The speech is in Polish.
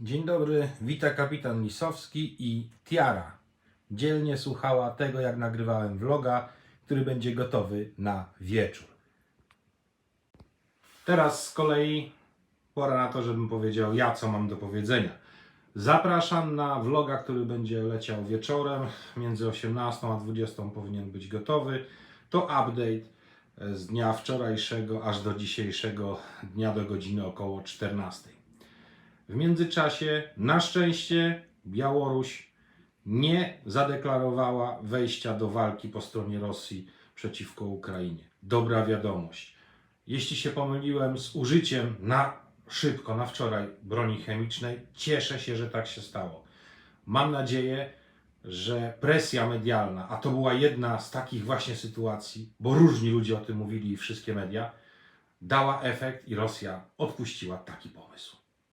Dzień dobry, wita kapitan Lisowski i Tiara. Dzielnie słuchała tego, jak nagrywałem vloga, który będzie gotowy na wieczór. Teraz z kolei pora na to, żebym powiedział ja, co mam do powiedzenia. Zapraszam na vloga, który będzie leciał wieczorem. Między 18 a 20 powinien być gotowy. To update z dnia wczorajszego aż do dzisiejszego dnia do godziny około 14. W międzyczasie, na szczęście, Białoruś nie zadeklarowała wejścia do walki po stronie Rosji przeciwko Ukrainie. Dobra wiadomość. Jeśli się pomyliłem z użyciem na szybko, na wczoraj broni chemicznej, cieszę się, że tak się stało. Mam nadzieję, że presja medialna, a to była jedna z takich właśnie sytuacji, bo różni ludzie o tym mówili i wszystkie media, dała efekt i Rosja odpuściła taki pomysł.